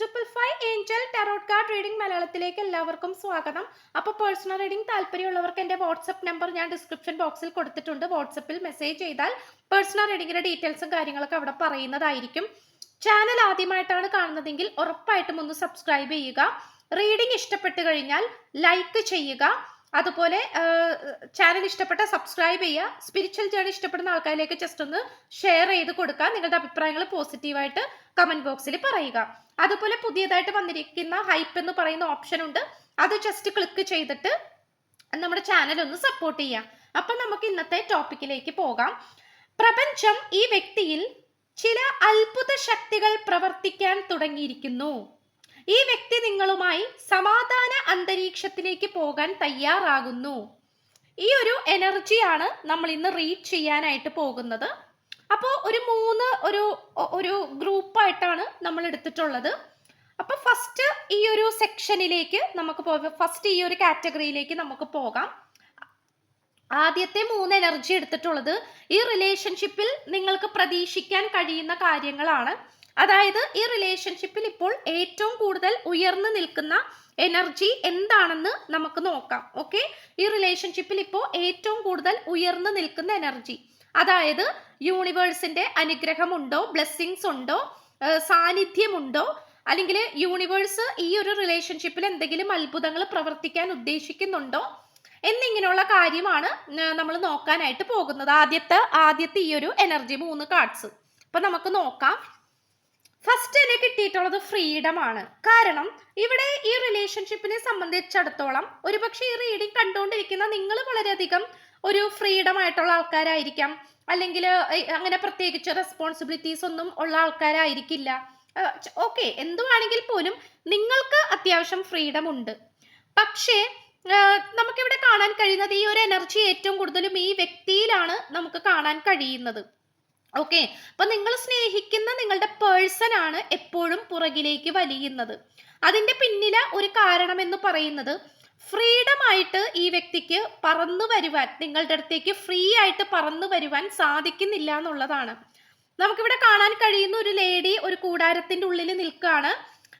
Triple five angel tarot card reading മലയാളത്തിലേക്ക് എല്ലാവർക്കും സ്വാഗതം. അപ്പോൾ പേഴ്സണൽ റീഡിംഗ് താല്പര്യമുള്ളവർക്ക് എന്റെ വാട്സപ്പ് നമ്പർ ഞാൻ ഡിസ്ക്രിപ്ഷൻ ബോക്സിൽ കൊടുത്തിട്ടുണ്ട്. വാട്സപ്പിൽ മെസ്സേജ് ചെയ്താൽ പേഴ്സണൽ റീഡിങ്ങിന്റെ ഡീറ്റെയിൽസും കാര്യങ്ങളൊക്കെ അവിടെ പറയുന്നതായിരിക്കും. ചാനൽ ആദ്യമായിട്ടാണ് കാണുന്നതെങ്കിൽ ഉറപ്പായിട്ടും ഒന്ന് സബ്സ്ക്രൈബ് ചെയ്യുക. റീഡിംഗ് ഇഷ്ടപ്പെട്ട് കഴിഞ്ഞാൽ ലൈക്ക് ചെയ്യുക. അതുപോലെ ചാനൽ ഇഷ്ടപ്പെട്ട സബ്സ്ക്രൈബ് ചെയ്യുക. സ്പിരിച്വൽ ജേണി ഇഷ്ടപ്പെടുന്ന ആൾക്കാരിലേക്ക് ജസ്റ്റ് ഒന്ന് ഷെയർ ചെയ്ത് കൊടുക്കുക. നിങ്ങളുടെ അഭിപ്രായങ്ങൾ പോസിറ്റീവായിട്ട് കമന്റ് ബോക്സിൽ പറയുക. അതുപോലെ പുതിയതായിട്ട് വന്നിരിക്കുന്ന ഹൈപ്പ് എന്ന് പറയുന്ന ഓപ്ഷൻ ഉണ്ട്. അത് ജസ്റ്റ് ക്ലിക്ക് ചെയ്തിട്ട് നമ്മുടെ ചാനൽ ഒന്ന് സപ്പോർട്ട് ചെയ്യാം അപ്പം നമുക്ക് ഇന്നത്തെ ടോപ്പിക്കിലേക്ക് പോകാം. പ്രപഞ്ചം ഈ വ്യക്തിയിൽ ചില അത്ഭുത ശക്തികൾ പ്രവർത്തിക്കാൻ തുടങ്ങിയിരിക്കുന്നു. ഈ വ്യക്തി നിങ്ങളുമായി സമാധാന അന്തരീക്ഷത്തിലേക്ക് പോകാൻ തയ്യാറാകുന്നു. ഈ ഒരു എനർജിയാണ് നമ്മൾ ഇന്ന് റീഡ് ചെയ്യാനായിട്ട് പോകുന്നത്. അപ്പോൾ ഒരു മൂന്ന് ഒരു ഒരു ഗ്രൂപ്പായിട്ടാണ് നമ്മൾ എടുത്തിട്ടുള്ളത്. അപ്പോൾ ഫസ്റ്റ് ഈ ഒരു സെക്ഷനിലേക്ക് നമുക്ക് പോകാം. ഫസ്റ്റ് ഈ ഒരു കാറ്റഗറിയിലേക്ക് നമുക്ക് പോകാം. ആദ്യത്തെ മൂന്ന് എനർജി എടുത്തിട്ടുള്ളത് ഈ റിലേഷൻഷിപ്പിൽ നിങ്ങൾക്ക് പ്രതീക്ഷിക്കാൻ കഴിയുന്ന കാര്യങ്ങളാണ്. അതായത് ഈ റിലേഷൻഷിപ്പിൽ ഇപ്പോൾ ഏറ്റവും കൂടുതൽ ഉയർന്നു നിൽക്കുന്ന എനർജി എന്താണെന്ന് നമുക്ക് നോക്കാം ഓക്കെ ഈ റിലേഷൻഷിപ്പിൽ ഇപ്പോൾ ഏറ്റവും കൂടുതൽ ഉയർന്നു നിൽക്കുന്ന എനർജി അതായത് യൂണിവേഴ്സിന്റെ അനുഗ്രഹമുണ്ടോ ബ്ലെസ്സിങ്സ് ഉണ്ടോ സാന്നിധ്യമുണ്ടോ അല്ലെങ്കിൽ യൂണിവേഴ്സ് ഈ ഒരു റിലേഷൻഷിപ്പിൽ എന്തെങ്കിലും അത്ഭുതങ്ങൾ പ്രവർത്തിക്കാൻ ഉദ്ദേശിക്കുന്നുണ്ടോ എന്നിങ്ങനെയുള്ള കാര്യമാണ് നമ്മൾ നോക്കാനായിട്ട് പോകുന്നത്. ആദ്യത്തെ ആദ്യത്തെ ഈ ഒരു എനർജി മൂന്ന് കാർഡ്സ് അപ്പൊ നമുക്ക് നോക്കാം. ഫസ്റ്റ് തന്നെ കിട്ടിയിട്ടുള്ളത് ഫ്രീഡം ആണ്. കാരണം ഇവിടെ ഈ റിലേഷൻഷിപ്പിനെ സംബന്ധിച്ചിടത്തോളം ഒരുപക്ഷെ ഈ റീഡിങ് കണ്ടുകൊണ്ടിരിക്കുന്ന നിങ്ങൾ വളരെയധികം ഒരു ഫ്രീഡം ആയിട്ടുള്ള ആൾക്കാരായിരിക്കാം. അല്ലെങ്കിൽ അങ്ങനെ പ്രത്യേകിച്ച് റെസ്പോൺസിബിലിറ്റീസ് ഒന്നും ഉള്ള ആൾക്കാരായിരിക്കില്ല. ഓക്കെ എന്തുവാണെങ്കിൽ പോലും നിങ്ങൾക്ക് അത്യാവശ്യം ഫ്രീഡം ഉണ്ട്. പക്ഷേ നമുക്കിവിടെ കാണാൻ കഴിയുന്നത് ഈ ഒരു എനർജി ഏറ്റവും കൂടുതലും ഈ വ്യക്തിയിലാണ് നമുക്ക് കാണാൻ കഴിയുന്നത്. ഓക്കെ അപ്പൊ നിങ്ങൾ സ്നേഹിക്കുന്ന നിങ്ങളുടെ പേഴ്സൺ ആണ് എപ്പോഴും പുറകിലേക്ക് വലിയുന്നത്. അതിന്റെ പിന്നിലെ ഒരു കാരണം എന്ന് പറയുന്നത് ഫ്രീഡം ആയിട്ട് ഈ വ്യക്തിക്ക് പറന്നു വരുവാൻ നിങ്ങളുടെ അടുത്തേക്ക് ഫ്രീ ആയിട്ട് പറന്നു വരുവാൻ സാധിക്കുന്നില്ല എന്നുള്ളതാണ്. നമുക്കിവിടെ കാണാൻ കഴിയുന്ന ഒരു ലേഡി ഒരു കൂടാരത്തിന്റെ ഉള്ളിൽ നിൽക്കുകയാണ്.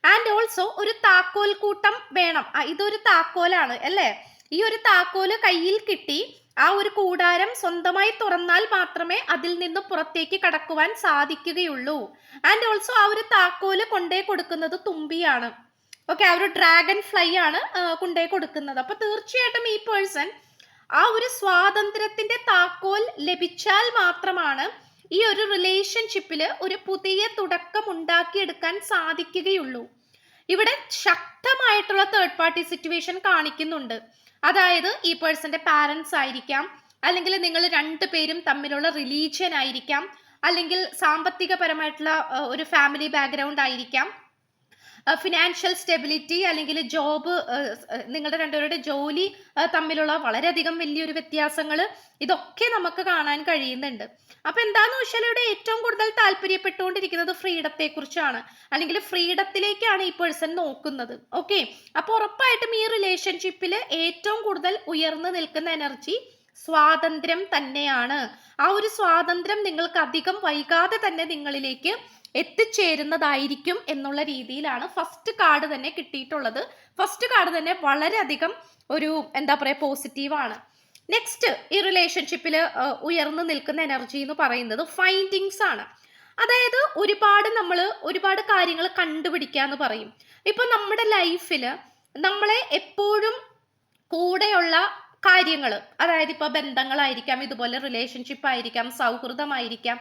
ആൻഡ് ഓൾസോ ഒരു താക്കോൽ കൂട്ടം വേണം ഇതൊരു താക്കോലാണ് അല്ലേ? ഈ ഒരു താക്കോൽ കയ്യിൽ കിട്ടി. ആ ഒരു കൂടാരം സ്വന്തമായി തുറന്നാൽ മാത്രമേ അതിൽ നിന്ന് പുറത്തേക്ക് കടക്കുവാൻ സാധിക്കുകയുള്ളൂ. ആൻഡ് ഓൾസോ ആ ഒരു താക്കോൽ കൊണ്ടേ കൊടുക്കുന്നത് തുമ്പിയാണ്. ഓക്കെ ആ ഒരു ഡ്രാഗൺ ഫ്ലൈ ആണ് കൊണ്ടേ കൊടുക്കുന്നത്. അപ്പൊ തീർച്ചയായിട്ടും ഈ പേഴ്സൺ ആ ഒരു സ്വാതന്ത്ര്യത്തിന്റെ താക്കോൽ ലഭിച്ചാൽ മാത്രമാണ് ഈ ഒരു റിലേഷൻഷിപ്പിൽ ഒരു പുതിയ തുടക്കം ഉണ്ടാക്കിയെടുക്കാൻ സാധിക്കുകയുള്ളൂ. ഇവിടെ ശക്തമായിട്ടുള്ള തേർഡ് പാർട്ടി സിറ്റുവേഷൻ കാണിക്കുന്നുണ്ട്. അതായത് ഈ പേഴ്സന്റെ പാരൻസ് ആയിരിക്കാം അല്ലെങ്കിൽ നിങ്ങൾ രണ്ടു പേരും തമ്മിലുള്ള റിലീജിയൻ ആയിരിക്കാം അല്ലെങ്കിൽ സാമ്പത്തികപരമായിട്ടുള്ള ഒരു ഫാമിലി ബാക്ക്ഗ്രൗണ്ട് ആയിരിക്കാം. ഫിനാൻഷ്യൽ സ്റ്റെബിലിറ്റി അല്ലെങ്കിൽ ജോബ് നിങ്ങളുടെ രണ്ടുപേരുടെ ജോലി തമ്മിലുള്ള വളരെയധികം വലിയൊരു വ്യത്യാസങ്ങൾ ഇതൊക്കെ നമുക്ക് കാണാൻ കഴിയുന്നുണ്ട്. അപ്പൊ എന്താന്ന് വെച്ചാൽ ഇവിടെ ഏറ്റവും കൂടുതൽ താല്പര്യപ്പെട്ടുകൊണ്ടിരിക്കുന്നത് ഫ്രീഡത്തെ കുറിച്ചാണ് അല്ലെങ്കിൽ ഫ്രീഡത്തിലേക്കാണ് ഈ പേഴ്സൺ നോക്കുന്നത്. ഓക്കെ? അപ്പൊ ഉറപ്പായിട്ടും ഈ റിലേഷൻഷിപ്പിൽ ഏറ്റവും കൂടുതൽ ഉയർന്നു നിൽക്കുന്ന എനർജി സ്വാതന്ത്ര്യം തന്നെയാണ്. ആ ഒരു സ്വാതന്ത്ര്യം നിങ്ങൾക്ക് അധികം വൈകാതെ തന്നെ നിങ്ങളിലേക്ക് എത്തിച്ചേരുന്നതായിരിക്കും എന്നുള്ള രീതിയിലാണ് ഫസ്റ്റ് കാർഡ് തന്നെ കിട്ടിയിട്ടുള്ളത്. ഫസ്റ്റ് കാർഡ് തന്നെ വളരെയധികം ഒരു എന്താ പറയുക പോസിറ്റീവാണ് നെക്സ്റ്റ് ഈ റിലേഷൻഷിപ്പിൽ ഉയർന്നു നിൽക്കുന്ന എനർജി എന്ന് പറയുന്നത് ഫൈൻഡിങ്സ് ആണ്. അതായത് ഒരുപാട് നമ്മൾ ഒരുപാട് കാര്യങ്ങൾ കണ്ടുപിടിക്കുക എന്ന് പറയും. ഇപ്പൊ നമ്മുടെ ലൈഫിൽ നമ്മളെ എപ്പോഴും കൂടെയുള്ള കാര്യങ്ങൾ അതായത് ഇപ്പോൾ ബന്ധങ്ങളായിരിക്കാം ഇതുപോലെ റിലേഷൻഷിപ്പ് ആയിരിക്കാം സൗഹൃദമായിരിക്കാം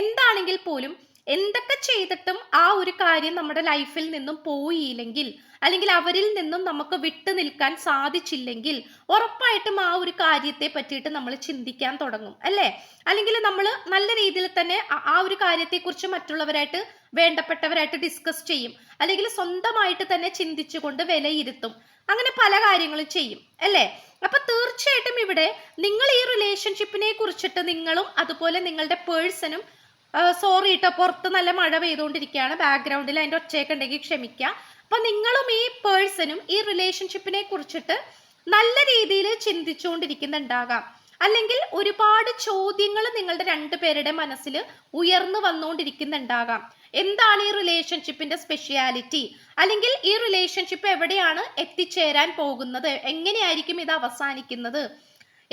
എന്താണെങ്കിൽ പോലും എന്തൊക്കെ ചെയ്തിട്ടും ആ ഒരു കാര്യം നമ്മുടെ ലൈഫിൽ നിന്നും പോയില്ലെങ്കിൽ അല്ലെങ്കിൽ അവരിൽ നിന്നും നമുക്ക് വിട്ടു നിൽക്കാൻ സാധിച്ചില്ലെങ്കിൽ ഉറപ്പായിട്ടും ആ ഒരു കാര്യത്തെ പറ്റിയിട്ട് നമ്മൾ ചിന്തിക്കാൻ തുടങ്ങും അല്ലേ? അല്ലെങ്കിൽ നമ്മൾ നല്ല രീതിയിൽ തന്നെ ആ ഒരു കാര്യത്തെക്കുറിച്ച് മറ്റുള്ളവരായിട്ട് വേണ്ടപ്പെട്ടവരായിട്ട് ഡിസ്കസ് ചെയ്യും അല്ലെങ്കിൽ സ്വന്തമായിട്ട് തന്നെ ചിന്തിച്ചുകൊണ്ട് വിലയിരുത്തും അങ്ങനെ പല കാര്യങ്ങളും ചെയ്യും അല്ലേ? അപ്പൊ തീർച്ചയായിട്ടും ഇവിടെ നിങ്ങൾ ഈ റിലേഷൻഷിപ്പിനെ കുറിച്ചിട്ട് നിങ്ങളും അതുപോലെ നിങ്ങളുടെ പേഴ്സണും സോറി കേട്ടോ പുറത്ത് നല്ല മഴ പെയ്തുകൊണ്ടിരിക്കുകയാണ്. ബാക്ക്ഗ്രൗണ്ടിൽ അതിന്റെ ഒച്ചയൊക്കെ ഉണ്ടെങ്കിൽ ക്ഷമിക്കുക അപ്പൊ നിങ്ങളും ഈ പേഴ്സണും ഈ റിലേഷൻഷിപ്പിനെ കുറിച്ചിട്ട് നല്ല രീതിയിൽ ചിന്തിച്ചുകൊണ്ടിരിക്കുന്നുണ്ടാകാം. അല്ലെങ്കിൽ ഒരുപാട് ചോദ്യങ്ങൾ നിങ്ങളുടെ രണ്ടുപേരുടെ മനസ്സിൽ ഉയർന്നു വന്നുകൊണ്ടിരിക്കുന്നുണ്ടാകാം. എന്താണ് ഈ റിലേഷൻഷിപ്പിന്റെ സ്പെഷ്യാലിറ്റി അല്ലെങ്കിൽ ഈ റിലേഷൻഷിപ്പ് എവിടെയാണ് എത്തിച്ചേരാൻ പോകുന്നത്? എങ്ങനെയായിരിക്കും ഇത് അവസാനിക്കുന്നത്?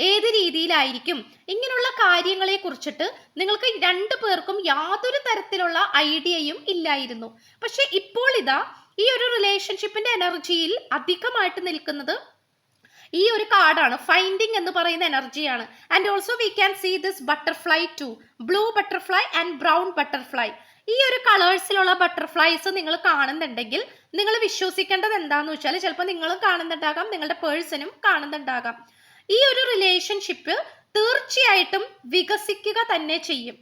ഏത് രീതിയിലായിരിക്കും ഇങ്ങനെയുള്ള കാര്യങ്ങളെ കുറിച്ചിട്ട് നിങ്ങൾക്ക് രണ്ടു പേർക്കും യാതൊരു തരത്തിലുള്ള ഐഡിയയും ഇല്ലായിരുന്നു. പക്ഷെ ഇപ്പോൾ ഇതാ ഈ ഒരു റിലേഷൻഷിപ്പിന്റെ എനർജിയിൽ അധികമായിട്ട് നിൽക്കുന്നത് ഈ ഒരു കാർഡാണ്. ഫൈൻഡിങ് എന്ന് പറയുന്ന എനർജിയാണ്. And also we can see this butterfly two blue butterfly and brown butterfly ഈ ഒരു കളേഴ്സിലുള്ള ബട്ടർഫ്ലൈസ് നിങ്ങൾ കാണുന്നുണ്ടെങ്കിൽ നിങ്ങൾ വിശ്വസിക്കേണ്ടത് എന്താന്ന് വെച്ചാൽ ചിലപ്പോൾ നിങ്ങളും കാണുന്നുണ്ടാകാം നിങ്ങളുടെ പേഴ്സണും കാണുന്നുണ്ടാകാം. ഈ ഒരു റിലേഷൻഷിപ്പ് തീർച്ചയായിട്ടും വികസിക്കുക തന്നെ ചെയ്യും.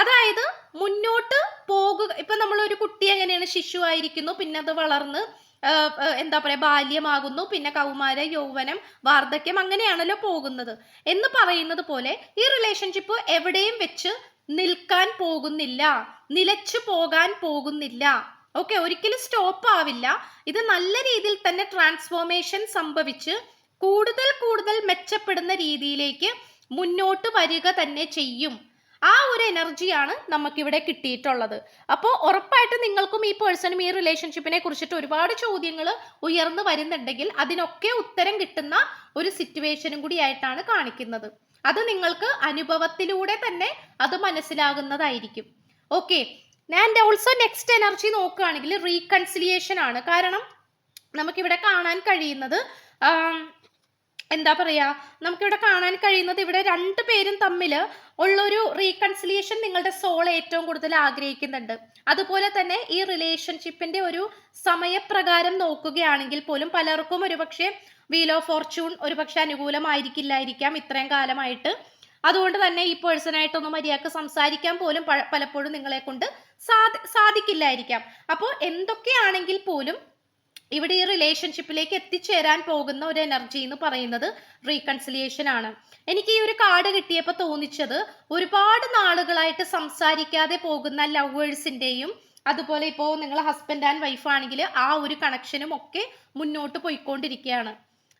അതായത് മുന്നോട്ട് പോകുക ഇപ്പൊ നമ്മൾ ഒരു കുട്ടി എങ്ങനെയാണ് ശിശു ആയിരിക്കുന്നു പിന്നെ അത് വളർന്ന് എന്താ പറയാ ബാല്യമാകുന്നു പിന്നെ കൗമാര യൗവനം വാർദ്ധക്യം അങ്ങനെയാണല്ലോ പോകുന്നത്. എന്ന് പറയുന്നത് പോലെ ഈ റിലേഷൻഷിപ്പ് എവിടെയും വെച്ച് നിൽക്കാൻ പോകുന്നില്ല നിലച്ചു പോകാൻ പോകുന്നില്ല. ഓക്കെ ഒരിക്കലും സ്റ്റോപ്പ് ആവില്ല. ഇത് നല്ല രീതിയിൽ തന്നെ ട്രാൻസ്ഫോർമേഷൻ സംഭവിച്ച് കൂടുതൽ കൂടുതൽ മെച്ചപ്പെടുന്ന രീതിയിലേക്ക് മുന്നോട്ട് വരിക തന്നെ ചെയ്യും. ആ ഒരു എനർജിയാണ് നമുക്കിവിടെ കിട്ടിയിട്ടുള്ളത്. അപ്പോൾ ഉറപ്പായിട്ടും നിങ്ങൾക്കും ഈ പേഴ്സണും ഈ റിലേഷൻഷിപ്പിനെ കുറിച്ചിട്ട് ഒരുപാട് ചോദ്യങ്ങൾ ഉയർന്നു വരുന്നുണ്ടെങ്കിൽ അതിനൊക്കെ ഉത്തരം കിട്ടുന്ന ഒരു സിറ്റുവേഷനും കൂടി ആയിട്ടാണ് കാണിക്കുന്നത്. അത് നിങ്ങൾക്ക് അനുഭവത്തിലൂടെ തന്നെ അത് മനസ്സിലാകുന്നതായിരിക്കും. Okay and also next energy നോക്കുകയാണെങ്കിൽ റീകൺസിലിയേഷൻ ആണ്. കാരണം നമുക്കിവിടെ കാണാൻ കഴിയുന്നത് എന്താ പറയാ നമുക്കിവിടെ കാണാൻ കഴിയുന്നത് ഇവിടെ രണ്ടു പേരും തമ്മിൽ ഉള്ളൊരു റീകൺസിലിയേഷൻ നിങ്ങളുടെ സോൾ ഏറ്റവും കൂടുതൽ ആഗ്രഹിക്കുന്നുണ്ട്. അതുപോലെ തന്നെ ഈ റിലേഷൻഷിപ്പിന്റെ ഒരു സമയപ്രകാരം നോക്കുകയാണെങ്കിൽ പോലും പലർക്കും ഒരുപക്ഷെ വീൽ ഓഫ് ഫോർച്യൂൺ ഒരുപക്ഷെ അനുകൂലമായിരിക്കില്ലായിരിക്കാം ഇത്രയും കാലമായിട്ട്. അതുകൊണ്ട് തന്നെ ഈ പേഴ്സണായിട്ടൊന്നും മര്യാദയ്ക്ക് സംസാരിക്കാൻ പോലും പലപ്പോഴും നിങ്ങളെ കൊണ്ട് സാധിക്കില്ലായിരിക്കാം. അപ്പോൾ എന്തൊക്കെയാണെങ്കിൽ പോലും ഇവിടെ ഈ റിലേഷൻഷിപ്പിലേക്ക് എത്തിച്ചേരാൻ പോകുന്ന ഒരു എനർജി എന്ന് പറയുന്നത് റീകൺസിലിയേഷൻ ആണ്. എനിക്ക് ഈ ഒരു കാർഡ് കിട്ടിയപ്പോൾ തോന്നിച്ചത് ഒരുപാട് നാളുകളായിട്ട് സംസാരിക്കാതെ പോകുന്ന ലവേഴ്സിന്റെയും അതുപോലെ ഇപ്പോൾ നിങ്ങൾ ഹസ്ബൻഡ് ആൻഡ് വൈഫ് ആണെങ്കിൽ ആ ഒരു കണക്ഷനും ഒക്കെ മുന്നോട്ട് പോയിക്കൊണ്ടിരിക്കുകയാണ്.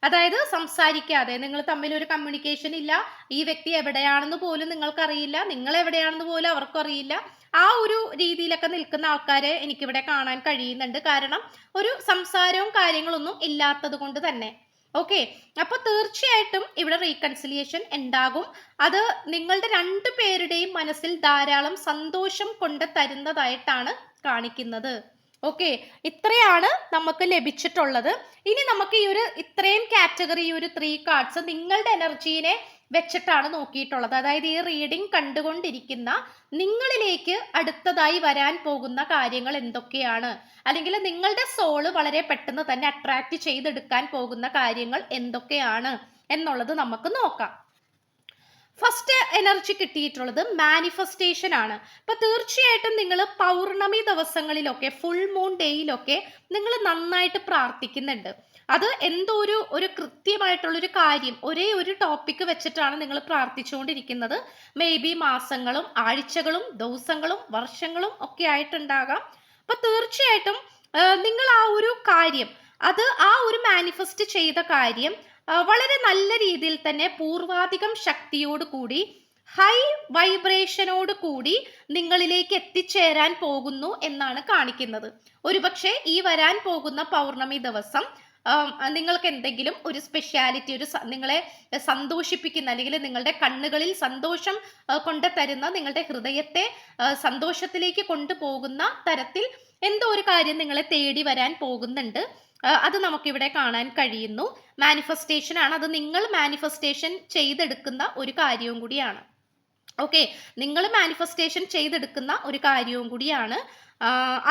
അതായത് സംസാരിക്കാതെ നിങ്ങൾ തമ്മിൽ ഒരു കമ്മ്യൂണിക്കേഷൻ ഇല്ല ഈ വ്യക്തി എവിടെയാണെന്ന് പോലും നിങ്ങൾക്കറിയില്ല നിങ്ങൾ എവിടെയാണെന്ന് പോലും അവർക്കും അറിയില്ല ആ ഒരു രീതിയിലൊക്കെ നിൽക്കുന്ന ആൾക്കാരെ എനിക്കിവിടെ കാണാൻ കഴിയുന്നുണ്ട്. കാരണം ഒരു സംസാരവും കാര്യങ്ങളൊന്നും ഇല്ലാത്തത് കൊണ്ട് തന്നെ. ഓക്കെ? അപ്പൊ തീർച്ചയായിട്ടും ഇവിടെ റീകൺസിലിയേഷൻ ഉണ്ടാകും. അത് നിങ്ങളുടെ രണ്ടു പേരുടെയും മനസ്സിൽ ധാരാളം സന്തോഷം കൊണ്ട് തരുന്നതായിട്ടാണ് കാണിക്കുന്നത്. ഓക്കെ? ഇത്രയാണ് നമുക്ക് ലഭിച്ചിട്ടുള്ളത്. ഇനി നമുക്ക് ഈ ഒരു ഇത്രയും കാറ്റഗറി ഈ ഒരു ത്രീ കാർഡ്സ് നിങ്ങളുടെ എനർജീനെ വെച്ചിട്ടാണ് നോക്കിയിട്ടുള്ളത്. അതായത് ഈ റീഡിംഗ് കണ്ടുകൊണ്ടിരിക്കുന്ന നിങ്ങളിലേക്ക് അടുത്തതായി വരാൻ പോകുന്ന കാര്യങ്ങൾ എന്തൊക്കെയാണ്? അല്ലെങ്കിൽ നിങ്ങളുടെ സോൾ വളരെ പെട്ടെന്ന് തന്നെ അട്രാക്ട് ചെയ്തെടുക്കാൻ പോകുന്ന കാര്യങ്ങൾ എന്തൊക്കെയാണ് എന്നുള്ളത് നമുക്ക് നോക്കാം. ഫസ്റ്റ് എനർജി കിട്ടിയിട്ടുള്ളത് മാനിഫെസ്റ്റേഷൻ ആണ്. അപ്പൊ തീർച്ചയായിട്ടും നിങ്ങൾ പൗർണമി ദിവസങ്ങളിലൊക്കെ ഫുൾ മൂൺ ഡേയിലൊക്കെ നിങ്ങൾ നന്നായിട്ട് പ്രാർത്ഥിക്കുന്നുണ്ട്. അത് എന്തോ ഒരു ഒരു കൃത്യമായിട്ടുള്ള ഒരു കാര്യം ഒരേ ഒരു ടോപ്പിക്ക് വെച്ചിട്ടാണ് നിങ്ങൾ പ്രാർത്ഥിച്ചുകൊണ്ടിരിക്കുന്നത്. മേ ബി മാസങ്ങളും ആഴ്ചകളും ദിവസങ്ങളും വർഷങ്ങളും ഒക്കെ ആയിട്ടുണ്ടാകാം. അപ്പൊ തീർച്ചയായിട്ടും നിങ്ങൾ ആ ഒരു കാര്യം അത് ആ ഒരു മാനിഫെസ്റ്റ് ചെയ്ത കാര്യം വളരെ നല്ല രീതിയിൽ തന്നെ പൂർവാധികം ശക്തിയോട് കൂടി ഹൈ വൈബ്രേഷനോട് കൂടി നിങ്ങളിലേക്ക് എത്തിച്ചേരാൻ പോകുന്നു എന്നാണ് കാണിക്കുന്നത്. ഒരുപക്ഷെ ഈ വരാൻ പോകുന്ന പൗർണമി ദിവസം നിങ്ങൾക്ക് എന്തെങ്കിലും ഒരു സ്പെഷ്യാലിറ്റി ഒരു നിങ്ങളെ സന്തോഷിപ്പിക്കുന്ന അല്ലെങ്കിൽ നിങ്ങളുടെ കണ്ണുകളിൽ സന്തോഷം കൊണ്ട് തരുന്ന നിങ്ങളുടെ ഹൃദയത്തെ സന്തോഷത്തിലേക്ക് കൊണ്ടുപോകുന്ന തരത്തിൽ എന്തോ ഒരു കാര്യം നിങ്ങളെ തേടി വരാൻ പോകുന്നുണ്ട്. അത് നമുക്കിവിടെ കാണാൻ കഴിയുന്നു. മാനിഫെസ്റ്റേഷൻ ആണ്. അത് നിങ്ങൾ മാനിഫെസ്റ്റേഷൻ ചെയ്തെടുക്കുന്ന ഒരു കാര്യവും കൂടിയാണ്. ഓക്കെ നിങ്ങൾ മാനിഫെസ്റ്റേഷൻ ചെയ്തെടുക്കുന്ന ഒരു കാര്യവും കൂടിയാണ്.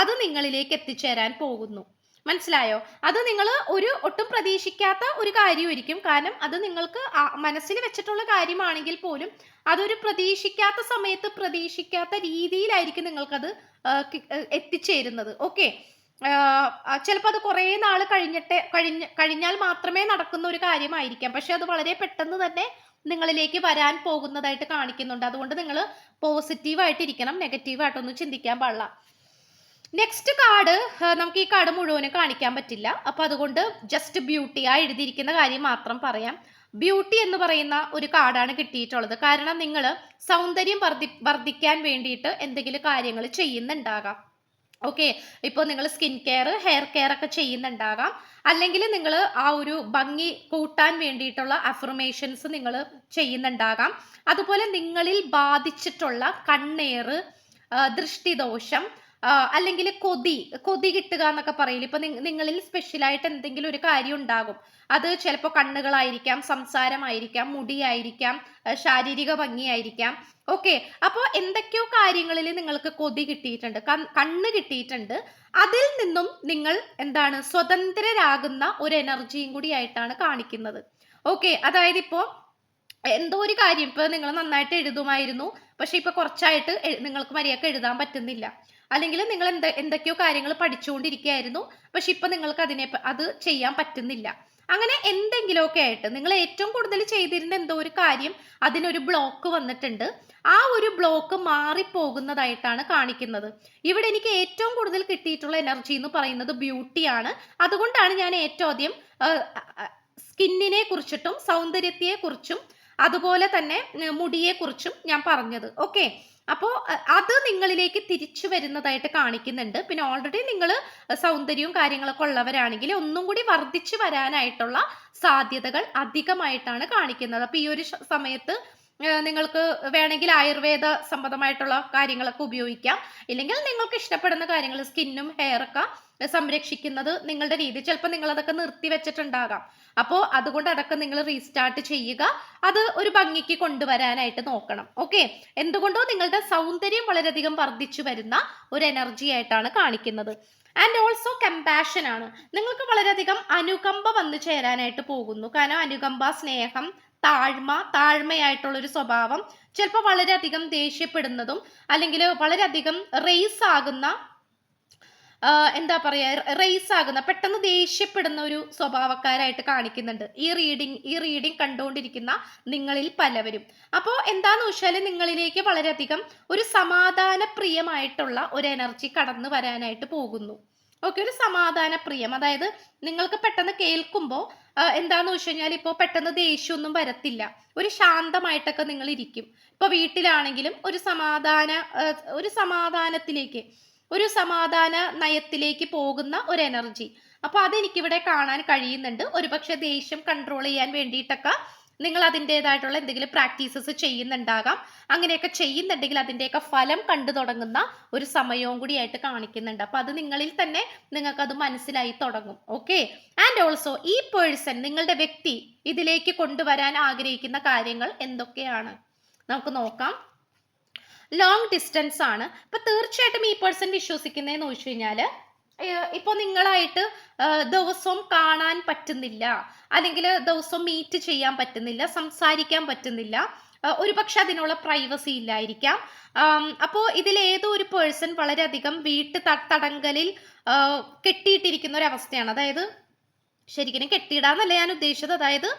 അത് നിങ്ങളിലേക്ക് എത്തിച്ചേരാൻ പോകുന്നു. മനസ്സിലായോ? അത് നിങ്ങൾ ഒരു ഒട്ടും പ്രതീക്ഷിക്കാത്ത ഒരു കാര്യമായിരിക്കും. കാരണം അത് നിങ്ങൾക്ക് മനസ്സിൽ വെച്ചിട്ടുള്ള കാര്യമാണെങ്കിൽ പോലും അതൊരു പ്രതീക്ഷിക്കാത്ത സമയത്ത് പ്രതീക്ഷിക്കാത്ത രീതിയിലായിരിക്കും നിങ്ങൾക്കത് എത്തിച്ചേരുന്നത്. ഓക്കെ? ചിലപ്പോൾ അത് കുറേ നാൾ കഴിഞ്ഞിട്ട് കഴിഞ്ഞ കഴിഞ്ഞാൽ മാത്രമേ നടക്കുന്ന ഒരു കാര്യമായിരിക്കാം. പക്ഷെ അത് വളരെ പെട്ടെന്ന് തന്നെ നിങ്ങളിലേക്ക് വരാൻ പോകുന്നതായിട്ട് കാണിക്കുന്നുണ്ട്. അതുകൊണ്ട് നിങ്ങൾ പോസിറ്റീവായിട്ടിരിക്കണം നെഗറ്റീവായിട്ടൊന്നും ചിന്തിക്കാൻ പാടില്ല. നെക്സ്റ്റ് കാർഡ് നമുക്ക് ഈ കാർഡ് മുഴുവനും കാണിക്കാൻ പറ്റില്ല. അപ്പൊ അതുകൊണ്ട് ജസ്റ്റ് ബ്യൂട്ടി ആ എഴുതിയിരിക്കുന്ന കാര്യം മാത്രം പറയാം. ബ്യൂട്ടി എന്ന് പറയുന്ന ഒരു കാർഡാണ് കിട്ടിയിട്ടുള്ളത്. കാരണം നിങ്ങൾ സൗന്ദര്യം വർദ്ധി വർദ്ധിക്കാൻ വേണ്ടിയിട്ട് എന്തെങ്കിലും കാര്യങ്ങൾ ചെയ്യുന്നുണ്ടാകാം. ഓക്കെ ഇപ്പോൾ നിങ്ങൾ സ്കിൻ കെയർ ഹെയർ കെയർ ഒക്കെ ചെയ്യുന്നുണ്ടാകാം. അല്ലെങ്കിൽ നിങ്ങൾ ആ ഒരു ഭംഗി കൂട്ടാൻ വേണ്ടിയിട്ടുള്ള അഫർമേഷൻസ് നിങ്ങൾ ചെയ്യുന്നുണ്ടാകാം. അതുപോലെ നിങ്ങളിൽ ബാധിച്ചിട്ടുള്ള കണ്ണേറ് ദൃഷ്ടിദോഷം അല്ലെങ്കിൽ കൊതി കൊതി കിട്ടുക എന്നൊക്കെ പറയില്ല? ഇപ്പൊ നിങ്ങ- നിങ്ങളിൽ സ്പെഷ്യലായിട്ട് എന്തെങ്കിലും ഒരു കാര്യം ഉണ്ടാകും. അത് ചിലപ്പോൾ കണ്ണുകളായിരിക്കാം സംസാരമായിരിക്കാം മുടിയായിരിക്കാം ശാരീരിക ഭംഗിയായിരിക്കാം. ഓക്കെ അപ്പോൾ എന്തൊക്കെയോ കാര്യങ്ങളിൽ നിങ്ങൾക്ക് കൊതി കിട്ടിയിട്ടുണ്ട് കണ്ണ് കിട്ടിയിട്ടുണ്ട്. അതിൽ നിന്നും നിങ്ങൾ എന്താണ് സ്വതന്ത്രരാകുന്ന ഒരു എനർജിയും കൂടി ആയിട്ടാണ് കാണിക്കുന്നത്. ഓക്കെ അതായത് ഇപ്പോൾ എന്തോ ഒരു കാര്യം ഇപ്പൊ നിങ്ങൾ നന്നായിട്ട് എഴുതുമായിരുന്നു പക്ഷെ ഇപ്പൊ കുറച്ചായിട്ട് നിങ്ങൾക്ക് മര്യാദയ്ക്ക് എഴുതാൻ പറ്റുന്നില്ല. അല്ലെങ്കിൽ നിങ്ങൾ എന്ത എന്തൊക്കെയോ കാര്യങ്ങൾ പഠിച്ചുകൊണ്ടിരിക്കുകയായിരുന്നു. പക്ഷെ ഇപ്പൊ നിങ്ങൾക്ക് അതിനെ അത് ചെയ്യാൻ പറ്റുന്നില്ല. അങ്ങനെ എന്തെങ്കിലുമൊക്കെ ആയിട്ട് നിങ്ങൾ ഏറ്റവും കൂടുതൽ ചെയ്തിരുന്ന എന്തോ ഒരു കാര്യം അതിനൊരു ബ്ലോക്ക് വന്നിട്ടുണ്ട്. ആ ഒരു ബ്ലോക്ക് മാറിപ്പോകുന്നതായിട്ടാണ് കാണിക്കുന്നത്. ഇവിടെ എനിക്ക് ഏറ്റവും കൂടുതൽ കിട്ടിയിട്ടുള്ള എനർജി എന്ന് പറയുന്നത് ബ്യൂട്ടിയാണ് അതുകൊണ്ടാണ് ഞാൻ ഏറ്റവും ആദ്യം സ്കിന്നിനെ കുറിച്ചിട്ടും സൗന്ദര്യത്തെ കുറിച്ചും അതുപോലെ തന്നെ ഉം, മുടിയെ കുറിച്ചും ഞാൻ പറഞ്ഞത്. ഓക്കെ അപ്പോൾ അത് നിങ്ങളിലേക്ക് തിരിച്ചു വരുന്നതായിട്ട് കാണിക്കുന്നുണ്ട്. പിന്നെ ഓൾറെഡി നിങ്ങൾ സൗന്ദര്യവും കാര്യങ്ങളൊക്കെ ഉള്ളവരാണെങ്കിൽ ഒന്നും കൂടി വർദ്ധിച്ചു വരാനായിട്ടുള്ള സാധ്യതകൾ അധികമായിട്ടാണ് കാണിക്കുന്നത്. അപ്പോൾ ഈ ഒരു സമയത്ത് നിങ്ങൾക്ക് വേണമെങ്കിൽ ആയുർവേദ സംബന്ധമായിട്ടുള്ള കാര്യങ്ങളൊക്കെ ഉപയോഗിക്കാം. ഇല്ലെങ്കിൽ നിങ്ങൾക്ക് ഇഷ്ടപ്പെടുന്ന കാര്യങ്ങൾ സ്കിന്നും ഹെയറൊക്കെ സംരക്ഷിക്കുന്നത് നിങ്ങളുടെ രീതി. ചിലപ്പോൾ നിങ്ങൾ അതൊക്കെ നിർത്തി വെച്ചിട്ടുണ്ടാകാം. അപ്പോൾ അതുകൊണ്ട് അതൊക്കെ നിങ്ങൾ റീസ്റ്റാർട്ട് ചെയ്യുക. അത് ഒരു ഭംഗിക്ക് കൊണ്ടുവരാനായിട്ട് നോക്കണം. ഓക്കെ എന്തുകൊണ്ടോ നിങ്ങളുടെ സൗന്ദര്യം വളരെയധികം വർദ്ധിച്ചു വരുന്ന ഒരു എനർജി ആയിട്ടാണ് കാണിക്കുന്നത്. ആൻഡ് ഓൾസോ കമ്പാഷൻ ആണ്. നിങ്ങൾക്ക് വളരെയധികം അനുകമ്പ വന്നു ചേരാനായിട്ട് പോകുന്നു. കാരണം അനുകമ്പ സ്നേഹം താഴ്മ താഴ്മയായിട്ടുള്ള ഒരു സ്വഭാവം ചിലപ്പോൾ വളരെയധികം ദേഷ്യപ്പെടുന്നതും അല്ലെങ്കിൽ വളരെയധികം റേസ് ആകുന്ന എന്താ പറയുക റേസ് ആകുന്ന പെട്ടെന്ന് ദേഷ്യപ്പെടുന്ന ഒരു സ്വഭാവക്കാരായിട്ട് കാണിക്കുന്നുണ്ട്. ഈ റീഡിങ് ഈ റീഡിങ് കണ്ടുകൊണ്ടിരിക്കുന്ന നിങ്ങളിൽ പലവരും. അപ്പോൾ എന്താന്ന് വെച്ചാൽ നിങ്ങളിലേക്ക് വളരെയധികം ഒരു സമാധാന പ്രിയമായിട്ടുള്ള ഒരു എനർജി കടന്നു വരാനായിട്ട് പോകുന്നു. ഓക്കെ ഒരു സമാധാന പ്രിയം അതായത് നിങ്ങൾക്ക് പെട്ടെന്ന് കേൾക്കുമ്പോൾ എന്താന്ന് വെച്ച് കഴിഞ്ഞാൽ ഇപ്പോൾ പെട്ടെന്ന് ദേഷ്യമൊന്നും വരത്തില്ല. ഒരു ശാന്തമായിട്ടൊക്കെ നിങ്ങൾ ഇരിക്കും ഇപ്പോൾ വീട്ടിലാണെങ്കിലും ഒരു സമാധാന ഒരു സമാധാനത്തിലേക്ക് ഒരു സമാധാന നയത്തിലേക്ക് പോകുന്ന ഒരു എനർജി അപ്പോൾ അതെനിക്കിവിടെ കാണാൻ കഴിയുന്നുണ്ട്. ഒരുപക്ഷെ ദേഷ്യം കൺട്രോൾ ചെയ്യാൻ വേണ്ടിയിട്ടൊക്കെ നിങ്ങൾ അതിന്റെതായിട്ടുള്ള എന്തെങ്കിലും പ്രാക്ടീസസ് ചെയ്യുന്നുണ്ടാകാം. അങ്ങനെയൊക്കെ ചെയ്യുന്നുണ്ടെങ്കിൽ അതിന്റെയൊക്കെ ഫലം കണ്ടു തുടങ്ങുന്ന ഒരു സമയവും കൂടിയായിട്ട് കാണിക്കുന്നുണ്ട്. അപ്പോൾ അത് നിങ്ങളിൽ തന്നെ നിങ്ങൾക്ക് അത് മനസ്സിലായി തുടങ്ങും. ഓക്കെ ആൻഡ് ഓൾസോ ഈ പേഴ്സൺ നിങ്ങളുടെ വ്യക്തി ഇതിലേക്ക് കൊണ്ടുവരാൻ ആഗ്രഹിക്കുന്ന കാര്യങ്ങൾ എന്തൊക്കെയാണ്? നമുക്ക് നോക്കാം. ലോങ് ഡിസ്റ്റൻസ് ആണ്. അപ്പൊ തീർച്ചയായിട്ടും ഈ പേഴ്സൺ വിശ്വസിക്കുന്നതെന്ന് ചോദിച്ചു കഴിഞ്ഞാൽ ഇപ്പോൾ നിങ്ങളായിട്ട് ദിവസവും കാണാൻ പറ്റുന്നില്ല അല്ലെങ്കിൽ ദിവസവും മീറ്റ് ചെയ്യാൻ പറ്റുന്നില്ല സംസാരിക്കാൻ പറ്റുന്നില്ല ഒരു പക്ഷെ അതിനുള്ള പ്രൈവസി ഇല്ലായിരിക്കാം. അപ്പോൾ ഇതിൽ ഏതോ ഒരു പേഴ്സൺ വളരെയധികം വീട്ടു തടങ്കലിൽ കെട്ടിയിട്ടിരിക്കുന്ന ഒരു അവസ്ഥയാണ്. അതായത് ശരിക്കും കെട്ടിയിടാന്നല്ല ഞാൻ ഉദ്ദേശിച്ചത്. അതായത്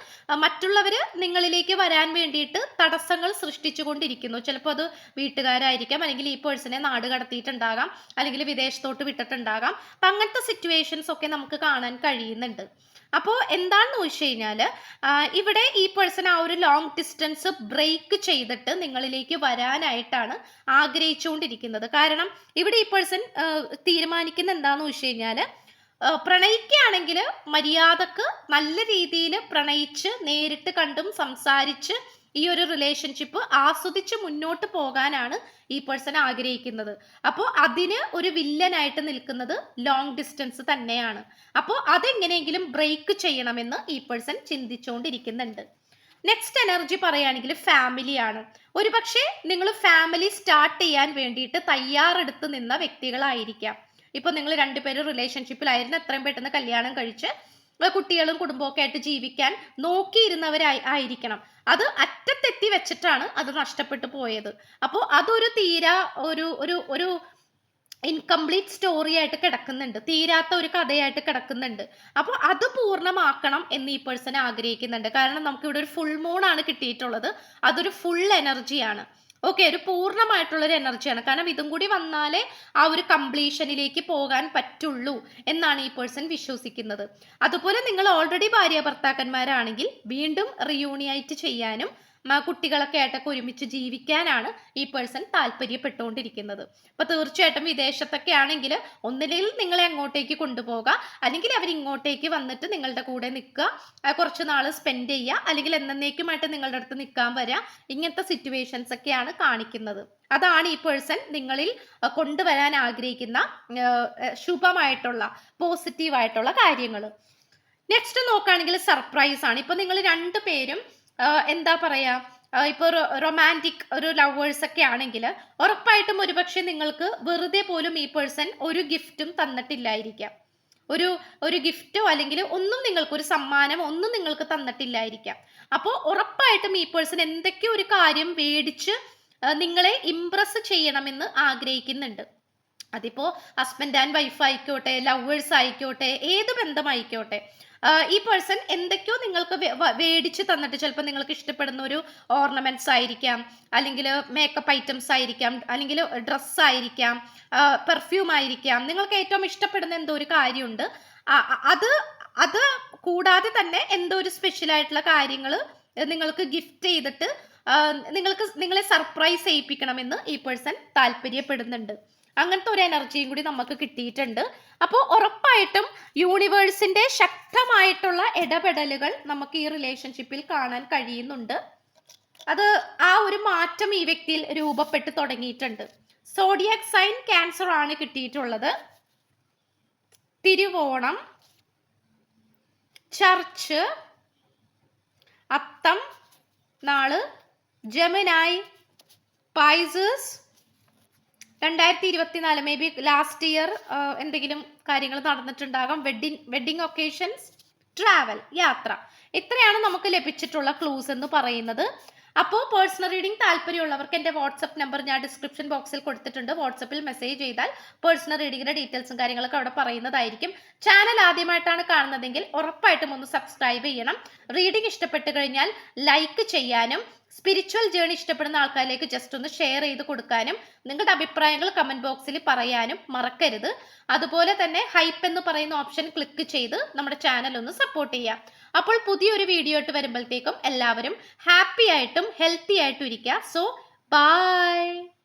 മറ്റുള്ളവര് നിങ്ങളിലേക്ക് വരാൻ വേണ്ടിയിട്ട് തടസ്സങ്ങൾ സൃഷ്ടിച്ചു കൊണ്ടിരിക്കുന്നു ചിലപ്പോൾ അത് വീട്ടുകാരായിരിക്കാം അല്ലെങ്കിൽ ഈ പേഴ്സണെ നാട് കടത്തിയിട്ടുണ്ടാകാം അല്ലെങ്കിൽ വിദേശത്തോട്ട് വിട്ടിട്ടുണ്ടാകാം. അപ്പം അങ്ങനത്തെ സിറ്റുവേഷൻസ് ഒക്കെ നമുക്ക് കാണാൻ കഴിയുന്നുണ്ട്. അപ്പോൾ എന്താണെന്ന് വെച്ച് കഴിഞ്ഞാൽ ഇവിടെ ഈ പേഴ്സൺ ആ ഒരു ലോങ് ഡിസ്റ്റൻസ് ബ്രേക്ക് ചെയ്തിട്ട് നിങ്ങളിലേക്ക് വരാനായിട്ടാണ് ആഗ്രഹിച്ചുകൊണ്ടിരിക്കുന്നത്. കാരണം ഇവിടെ ഈ പേഴ്സൺ തീരുമാനിക്കുന്ന എന്താണെന്ന് വെച്ച് കഴിഞ്ഞാൽ പ്രണയിക്കുകയാണെങ്കിൽ മര്യാദയ്ക്ക് നല്ല രീതിയിൽ പ്രണയിച്ച് നേരിട്ട് കണ്ടും സംസാരിച്ച് ഈ ഒരു റിലേഷൻഷിപ്പ് ആസ്വദിച്ച് മുന്നോട്ട് പോകാനാണ് ഈ പേഴ്സൺ ആഗ്രഹിക്കുന്നത്. അപ്പോൾ അതിന് ഒരു വില്ലനായിട്ട് നിൽക്കുന്നത് ലോങ് ഡിസ്റ്റൻസ് തന്നെയാണ്. അപ്പോൾ അതെങ്ങനെയെങ്കിലും ബ്രേക്ക് ചെയ്യണമെന്ന് ഈ പേഴ്സൺ ചിന്തിച്ചുകൊണ്ടിരിക്കുന്നുണ്ട് നെക്സ്റ്റ് എനർജി പറയുകയാണെങ്കിൽ ഫാമിലിയാണ് ഒരുപക്ഷെ നിങ്ങൾ ഫാമിലി സ്റ്റാർട്ട് ചെയ്യാൻ വേണ്ടിയിട്ട് തയ്യാറെടുത്ത് നിന്ന വ്യക്തികളായിരിക്കാം. ഇപ്പൊ നിങ്ങൾ രണ്ടുപേരും റിലേഷൻഷിപ്പിലായിരുന്നു എത്രയും പെട്ടെന്ന് കല്യാണം കഴിച്ച് കുട്ടികളും കുടുംബമൊക്കെ ആയിട്ട് ജീവിക്കാൻ നോക്കിയിരുന്നവരായി ആയിരിക്കണം. അത് അറ്റത്തെത്തി വെച്ചിട്ടാണ് അത് നഷ്ടപ്പെട്ടു പോയത്. അപ്പോൾ അതൊരു തീരാ ഒരു ഒരു ഒരു ഇൻകംപ്ലീറ്റ് സ്റ്റോറി ആയിട്ട് കിടക്കുന്നുണ്ട്. തീരാത്ത ഒരു കഥയായിട്ട് കിടക്കുന്നുണ്ട്. അപ്പോൾ അത് പൂർണമാക്കണം എന്ന് ഈ പേഴ്സൺ ആഗ്രഹിക്കുന്നുണ്ട്. കാരണം നമുക്ക് ഇവിടെ ഒരു ഫുൾ മൂൺ ആണ് കിട്ടിയിട്ടുള്ളത്. അതൊരു ഫുൾ എനർജിയാണ് ഓക്കെ ഒരു പൂർണമായിട്ടുള്ളൊരു എനർജിയാണ്. കാരണം ഇതും കൂടി വന്നാലേ ആ ഒരു കംപ്ലീഷനിലേക്ക് പോകാൻ പറ്റുള്ളൂ എന്നാണ് ഈ പേഴ്സൺ വിശ്വസിക്കുന്നത്. അതുപോലെ നിങ്ങൾ ഓൾറെഡി ഭാര്യ ഭർത്താക്കന്മാരാണെങ്കിൽ വീണ്ടും റിയൂണിയായിട്ട് ചെയ്യാനും കുട്ടികളൊക്കെ ആയിട്ടൊക്കെ ഒരുമിച്ച് ജീവിക്കാനാണ് ഈ പേഴ്സൺ താല്പര്യപ്പെട്ടുകൊണ്ടിരിക്കുന്നത്. അപ്പൊ തീർച്ചയായിട്ടും വിദേശത്തൊക്കെ ആണെങ്കിൽ ഒന്നില്ലെങ്കിൽ നിങ്ങളെ അങ്ങോട്ടേക്ക് കൊണ്ടുപോകുക അല്ലെങ്കിൽ അവർ ഇങ്ങോട്ടേക്ക് വന്നിട്ട് നിങ്ങളുടെ കൂടെ നിൽക്കുക. കുറച്ച് നാൾ സ്പെൻഡ് ചെയ്യുക. അല്ലെങ്കിൽ എന്നേക്കുമായിട്ട് നിങ്ങളുടെ അടുത്ത് നിൽക്കാൻ വരിക. ഇങ്ങനത്തെ സിറ്റുവേഷൻസ് ഒക്കെയാണ് കാണിക്കുന്നത്. അതാണ് ഈ പേഴ്സൺ നിങ്ങളിൽ കൊണ്ടുവരാൻ ആഗ്രഹിക്കുന്ന ശുഭമായിട്ടുള്ള പോസിറ്റീവായിട്ടുള്ള കാര്യങ്ങൾ. നെക്സ്റ്റ് നോക്കുകയാണെങ്കിൽ സർപ്രൈസ് ആണ്. ഇപ്പൊ നിങ്ങൾ രണ്ടുപേരും ആ, എന്താ പറയാ? ഇപ്പോൾ ഇപ്പൊ റൊമാന്റിക് ഒരു ലവേഴ്സ് ഒക്കെ ആണെങ്കിൽ ഉറപ്പായിട്ടും ഒരുപക്ഷെ നിങ്ങൾക്ക് വെറുതെ പോലും ഈ പേഴ്സൺ ഒരു ഗിഫ്റ്റും തന്നിട്ടില്ലായിരിക്കാം. ഒരു ഒരു ഗിഫ്റ്റോ അല്ലെങ്കിൽ ഒന്നും നിങ്ങൾക്ക് ഒരു സമ്മാനം ഒന്നും നിങ്ങൾക്ക് തന്നിട്ടില്ലായിരിക്കാം. അപ്പോൾ ഉറപ്പായിട്ടും ഈ പേഴ്സൺ എന്തൊക്കെയോ ഒരു കാര്യം മേടിച്ച് നിങ്ങളെ ഇംപ്രസ് ചെയ്യണമെന്ന് ആഗ്രഹിക്കുന്നുണ്ട്. അതിപ്പോ ഹസ്ബൻഡ് ആൻഡ് വൈഫ് ആയിക്കോട്ടെ ലവേഴ്സ് ആയിക്കോട്ടെ ഏത് ബന്ധമായിക്കോട്ടെ ഈ പേഴ്സൺ എന്തൊക്കെയോ നിങ്ങൾക്ക് മേടിച്ച് തന്നിട്ട് ചിലപ്പോൾ നിങ്ങൾക്ക് ഇഷ്ടപ്പെടുന്ന ഒരു ഓർണമെന്റ്സ് ആയിരിക്കാം. അല്ലെങ്കിൽ മേക്കപ്പ് ഐറ്റംസ് ആയിരിക്കാം. അല്ലെങ്കിൽ ഡ്രസ്സ് ആയിരിക്കാം. പെർഫ്യൂം ആയിരിക്കാം. നിങ്ങൾക്ക് ഏറ്റവും ഇഷ്ടപ്പെടുന്ന എന്തോ ഒരു കാര്യമുണ്ട്. അത് അത് കൂടാതെ തന്നെ എന്തോ ഒരു സ്പെഷ്യൽ ആയിട്ടുള്ള കാര്യങ്ങൾ നിങ്ങൾക്ക് ഗിഫ്റ്റ് ചെയ്തിട്ട് നിങ്ങൾക്ക് നിങ്ങളെ സർപ്രൈസ് ചെയ്യിപ്പിക്കണമെന്ന് ഈ പേഴ്സൺ താല്പര്യപ്പെടുന്നുണ്ട്. അങ്ങനത്തെ ഒരു എനർജിയും കൂടി നമുക്ക് കിട്ടിയിട്ടുണ്ട്. അപ്പോൾ ഉറപ്പായിട്ടും യൂണിവേഴ്സിന്റെ ശക്തമായിട്ടുള്ള ഇടപെടലുകൾ നമുക്ക് ഈ റിലേഷൻഷിപ്പിൽ കാണാൻ കഴിയുന്നുണ്ട്. അത് ആ ഒരു മാറ്റം ഈ വ്യക്തിയിൽ രൂപപ്പെട്ടു തുടങ്ങിയിട്ടുണ്ട്. സോഡിയാക് സൈൻ ക്യാൻസർ ആണ് കിട്ടിയിട്ടുള്ളത്. തിരുവോണം ചർച്ച് അത്തം നാൾ ജമനായി പൈസസ് രണ്ടായിരത്തി ഇരുപത്തിനാല് മേ ബി ലാസ്റ്റ് ഇയർ എന്തെങ്കിലും കാര്യങ്ങൾ നടന്നിട്ടുണ്ടാകാം. വെഡിങ് വെഡിങ് ഒക്കേഷൻസ് ട്രാവൽ യാത്ര. ഇത്രയാണ് നമുക്ക് ലഭിച്ചിട്ടുള്ള ക്ലൂസ് എന്ന് പറയുന്നത്. അപ്പോൾ പേഴ്സണൽ റീഡിംഗ് താല്പര്യമുള്ളവർക്ക് എന്റെ വാട്സപ്പ് നമ്പർ ഞാൻ ഡിസ്ക്രിപ്ഷൻ ബോക്സിൽ കൊടുത്തിട്ടുണ്ട്. വാട്സപ്പിൽ മെസ്സേജ് ചെയ്താൽ പേഴ്സണൽ റീഡിങ്ങിന്റെ ഡീറ്റെയിൽസും കാര്യങ്ങളൊക്കെ അവിടെ പറയുന്നതായിരിക്കും. ചാനൽ ആദ്യമായിട്ടാണ് കാണുന്നതെങ്കിൽ ഉറപ്പായിട്ടും ഒന്ന് സബ്സ്ക്രൈബ് ചെയ്യണം. റീഡിംഗ് ഇഷ്ടപ്പെട്ട് കഴിഞ്ഞാൽ ലൈക്ക് ചെയ്യാനും സ്പിരിച്വൽ ജേണി ഇഷ്ടപ്പെടുന്ന ആൾക്കാരിലേക്ക് ജസ്റ്റ് ഒന്ന് ഷെയർ ചെയ്ത് കൊടുക്കാനും നിങ്ങളുടെ അഭിപ്രായങ്ങൾ കമന്റ് ബോക്സിൽ പറയാനും മറക്കരുത്. അതുപോലെ തന്നെ ഹൈപ്പ് എന്ന് പറയുന്ന ഓപ്ഷൻ ക്ലിക്ക് ചെയ്ത് നമ്മുടെ ചാനൽ ഒന്ന് സപ്പോർട്ട് ചെയ്യാം അപ്പോൾ പുതിയൊരു വീഡിയോ ആയിട്ട് വരുമ്പോഴത്തേക്കും എല്ലാവരും ഹാപ്പി ആയിട്ടും ഹെൽത്തി ആയിട്ടും ഇരിക്കുക സോ ബൈ.